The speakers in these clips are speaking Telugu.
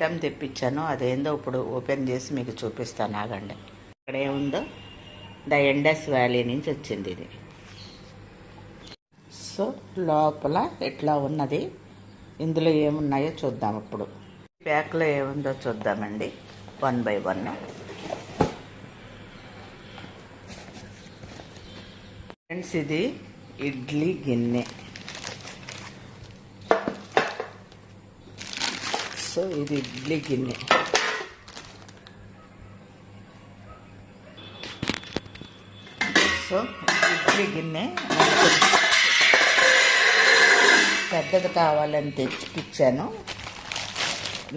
ఐటమ్ తెప్పించాను. అదేందో ఇప్పుడు ఓపెన్ చేసి మీకు చూపిస్తాను. ఆగండి. ఇక్కడ ఏముందో ద ఎండస్ వ్యాలీ నుంచి వచ్చింది ఇది. సో లోపల ఎట్లా ఉన్నది? ఇందులో ఏమున్నాయో చూద్దాం ఇప్పుడు. ప్యాక్లో ఏముందో చూద్దామండి. One by one. ఫ్రెండ్స్ ఇది ఇడ్లీ గిన్నె. సో ఇది ఇడ్లీ గిన్నె. సో ఇడ్లీ గిన్నె పెద్దది కావాలని తెచ్చిపించాను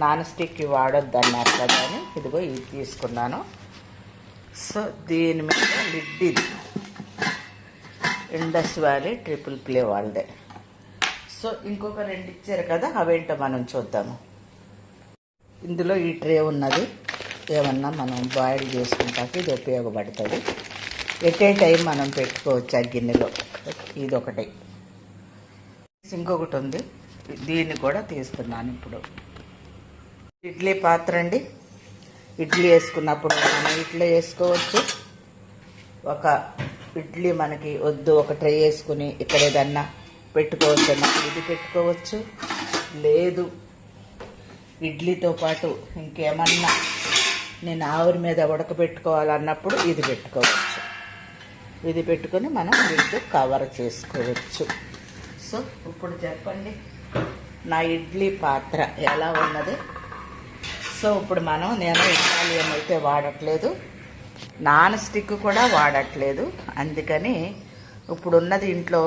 నాన్ స్టిక్ వాడొద్దు అన్నారు కదా అని ఇదిగో ఇది తీసుకున్నాను. సో దీని మీద లిడ్ ఇది. ఇండస్ వ్యాలీ ట్రిపుల్ ప్లే వాళ్ళదే సో ఇంకొక రెండు ఇచ్చారు కదా అవేంటో మనం చూద్దాము. ఇందులో ఈ ట్రే ఉన్నది. ఏమన్నా మనం బాయిల్ చేసుకుంటాకి ఇది ఉపయోగపడుతుంది. ఎట్ ఏ టైం మనం పెట్టుకోవచ్చు ఆ గిన్నెలో? ఇది ఒకటి ఇంకొకటి ఉంది. దీన్ని కూడా తీస్తున్నాను ఇప్పుడు. ఇడ్లీ పాత్ర అండి. ఇడ్లీ వేసుకున్నప్పుడు మనం ఇడ్లీ వేసుకోవచ్చు. ఒక ఇడ్లీ మనకి వద్దు ఒక ట్రే వేసుకుని ఇక్కడ ఏదన్నా పెట్టుకోవచ్చు అన్నప్పుడు ఇది పెట్టుకోవచ్చు. లేదు ఇడ్లీతో పాటు ఇంకేమన్నా నేను ఆవిరి మీద ఉడకబెట్టుకోవాలన్నప్పుడు ఇది పెట్టుకోవచ్చు. ఇది పెట్టుకొని మనం ఇడ్లీ కవర్ చేసుకోవచ్చు. సో ఇప్పుడు చెప్పండి నా ఇడ్లీ పాత్ర ఎలా ఉన్నది? సో ఇప్పుడు మనం నేను ఇటాలియన్ అయితే వాడట్లేదు. నాన్ స్టిక్ కూడా వాడట్లేదు. అందుకని ఇప్పుడు ఉన్నది ఇంట్లో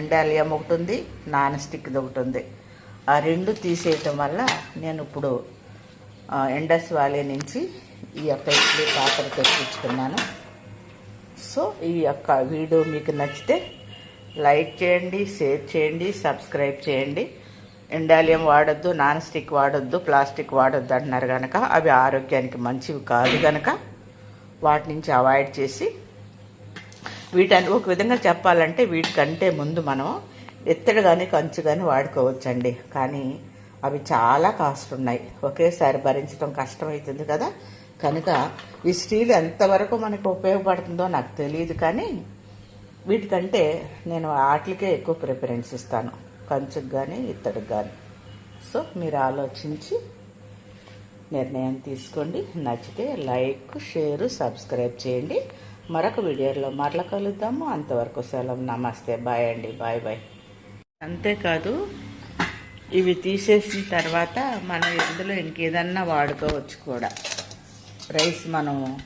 ఇండాలియం ఒకటి ఉంది నాన్ స్టిక్ది ఒకటి ఉంది. ఆ రెండు తీసేయటం వల్ల నేను ఇప్పుడు ఎండస్ వాలే నుంచి ఈ యొక్క ఇడ్లీ పాత్ర తెప్పించుకున్నాను. సో ఈ యొక్క వీడియో మీకు నచ్చితే లైక్ చేయండి షేర్ చేయండి సబ్స్క్రైబ్ చేయండి. ఇండాలియం వాడొద్దు నాన్ స్టిక్ వాడొద్దు ప్లాస్టిక్ వాడొద్దు అంటున్నారు కనుక అవి ఆరోగ్యానికి మంచివి కాదు కనుక వాటి నుంచి అవాయిడ్ చేసి వీటని ఒక విధంగా చెప్పాలంటే వీటికంటే ముందు మనం ఎత్తడు కానీ కంచు కానీ వాడుకోవచ్చండి. కానీ అవి చాలా కాస్ట్ ఉన్నాయి ఒకేసారి భరించడం కష్టమవుతుంది కదా. కనుక ఈ స్టీల్ ఎంతవరకు మనకు ఉపయోగపడుతుందో నాకు తెలియదు కానీ వీటికంటే నేను వాటికే ఎక్కువ ప్రిఫరెన్స్ ఇస్తాను. కంచుకు కానీ ఇత్తడికి కానీ సో మీరు ఆలోచించి నిర్ణయం తీసుకోండి. నచ్చితే లైక్ షేర్ సబ్స్క్రైబ్ చేయండి. మరొక వీడియోలో మరల కలుద్దాము. అంతవరకు సెలవు. నమస్తే. బాయ్ అండి. Bye bye. అంతేకాదు ఇవి తీసేసిన తర్వాత మనం ఇందులో ఇంకేదన్నా వాడుకోవచ్చు కూడా. రైస్ మనం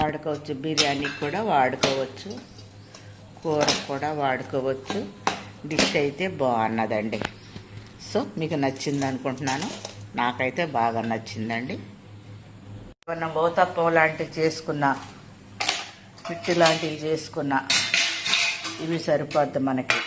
వాడుకోవచ్చు బిర్యానీకి కూడా వాడుకోవచ్చు కూర కూడా వాడుకోవచ్చు. డిష్ అయితే బాగున్నదండి. సో మీకు నచ్చింది అనుకుంటున్నాను. నాకైతే బాగా నచ్చిందండి. మనం బోతప్పం లాంటివి చేసుకున్న పిట్టి లాంటివి చేసుకున్న ఇవి సరిపోద్ది మనకి.